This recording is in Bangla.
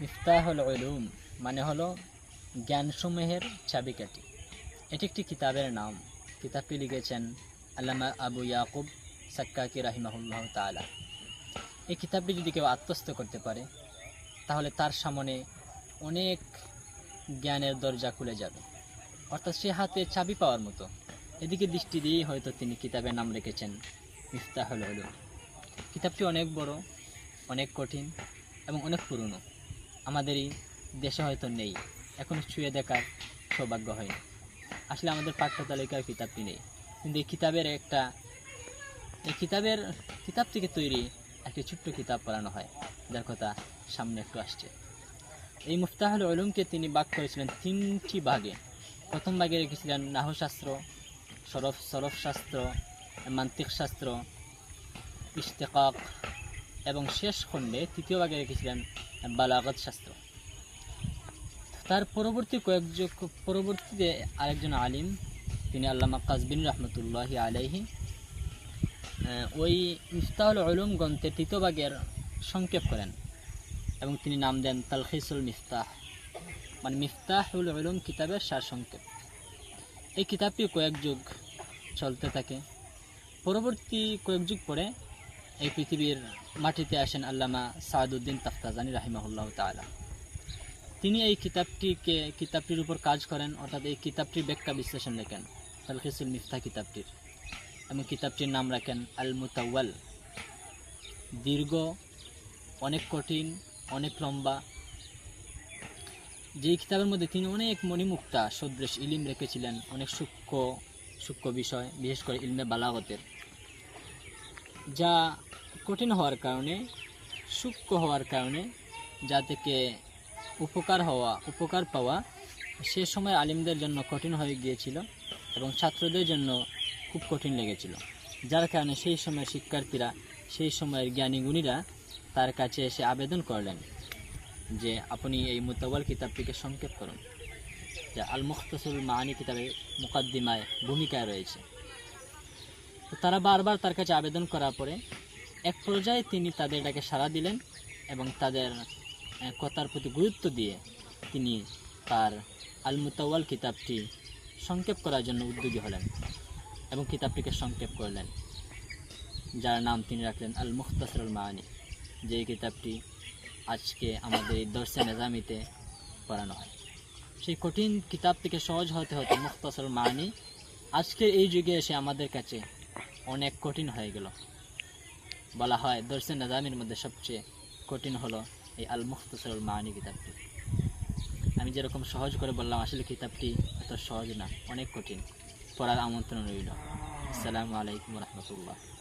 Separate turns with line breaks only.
মিফতাহুল উলুম মানে হলো জ্ঞানসমূহের চাবিকাঠি। এটি একটি কিতাবের নাম। কিতাবটি লিখেছেন আল্লামা আবু ইয়াকুব সাক্কাকি রাহিমাহুল্লাহ তালা এই কিতাবটি যদি কেউ আত্মস্থ করতে পারে, তাহলে তার সামনে অনেক জ্ঞানের দরজা খুলে যাবে। অর্থাৎ সে হাতে চাবি পাওয়ার মতো। এদিকে দৃষ্টি দিয়েই হয়তো তিনি কিতাবের নাম রেখেছেন মিফতাহুল উলুম। কিতাবটি অনেক বড়, অনেক কঠিন এবং অনেক পুরনো। আমাদেরই দেশে হয়তো নেই। এখন ছুঁয়ে দেখার সৌভাগ্য হয়নি আসলে আমাদের পাঠ্য তালিকার কিতাবটি নেই। কিন্তু এই কিতাবের একটা, এই কিতাবের, কিতাব থেকে তৈরি একটি ছোট্ট কিতাব পড়ানো হয়, যার কথা সামনে একটু আসছে। এই মুফতাহুল উলুমকে তিনি ভাগ করেছিলেন তিনটি ভাগে। প্রথম ভাগে রেখেছিলেন নাহশাস্ত্র, সরফ সরফ শাস্ত্র, মান্তিক শাস্ত্র, ইশতেকাক এবং শেষ খণ্ডে তৃতীয় ভাগে রেখেছিলেন বালাগত শাস্ত্র। তার পরবর্তী কয়েক পরবর্তীতে আরেকজন আলিম তিনি আল্লামা কাজবিন রহমতুল্লাহি আলাইহি আহ, ওই মিফতাহুল উলুম গ্রন্থের তৃতীয় ভাগের সংক্ষেপ করেন এবং তিনি নাম দেন তালখিসুল মিফতাহ। মানে মিফতাহুল উলুম কিতাবের সার সংক্ষেপ। এই কিতাবটি কয়েক যুগ চলতে থাকে। পরবর্তী কয়েক যুগ পরে এই পৃথিবীর মাটিতে আসেন আল্লামা সাদউদ্দিন তাফতাজানি রাহিমাহুল্লাহ তাআলা। তিনি এই কিতাবটিকে, কিতাবটির উপর কাজ করেন, অর্থাৎ এই কিতাবটির ব্যাখ্যা বিশ্লেষণ লেখেন, তালখিসুল মিফতা কিতাবটির, এবং কিতাবটির নাম রাখেন আল মুতাওয়াল দীর্ঘ, অনেক কঠিন, অনেক লম্বা। যেই কিতাবের মধ্যে তিনি অনেক মণিমুক্তা, সদৃশ ইলিম রেখেছিলেন, অনেক সূক্ষ্ম সূক্ষ্ম বিষয়, বিশেষ করে ইলমে বালাগতের, যা কঠিন হওয়ার কারণে, সূক্ষ্ম হওয়ার কারণে, যা থেকে উপকার হওয়া, উপকার পাওয়া, সে সময় আলিমদের জন্য কঠিন হয়ে গিয়েছিল এবং ছাত্রদের জন্য খুব কঠিন লেগেছিল। যার কারণে সেই সময়ের শিক্ষার্থীরা, সেই সময়ের জ্ঞানীগুণীরা তার কাছে এসে আবেদন করলেন যে, আপনি এই মুতাওয়াল কিতাবটিকে সংক্ষেপ করুন, যা আল মুখতসুল মাহানি কিতাবের মুকাদ্দিমায় ভূমিকায় রয়েছে। তারা বারবার তার কাছে আবেদন করার পরে এক পর্যায়ে তিনি তাদের ডাকে সাড়া দিলেন এবং তাদের কথার প্রতি গুরুত্ব দিয়ে তিনি তার আল মুতাওয়াল কিতাবটি সংক্ষেপ করার জন্য উদ্যোগী হলেন এবং কিতাবটিকে সংক্ষেপ করলেন, যার নাম তিনি রাখলেন আল মুখতাসরুল মাহানি যে কিতাবটি আজকে আমাদের এই দর্শে নেজামিতে পড়ানো হয়। সেই কঠিন কিতাব থেকে সহজ হতে হতে মুখতাসর মানি আজকের এই যুগে এসে আমাদের কাছে অনেক কঠিন হয়ে গেল। বলা হয় দর্শন নাজামের মধ্যে সবচেয়ে কঠিন হলো এই আল মুখতসরুল মানি কিতাবটি। আমি যেরকম সহজ করে বললাম, আসলে কিতাবটি এত সহজ না, অনেক কঠিন। পড়ার আমন্ত্রণ রইল। আসসালামু আলাইকুম রহমতুল্লাহ।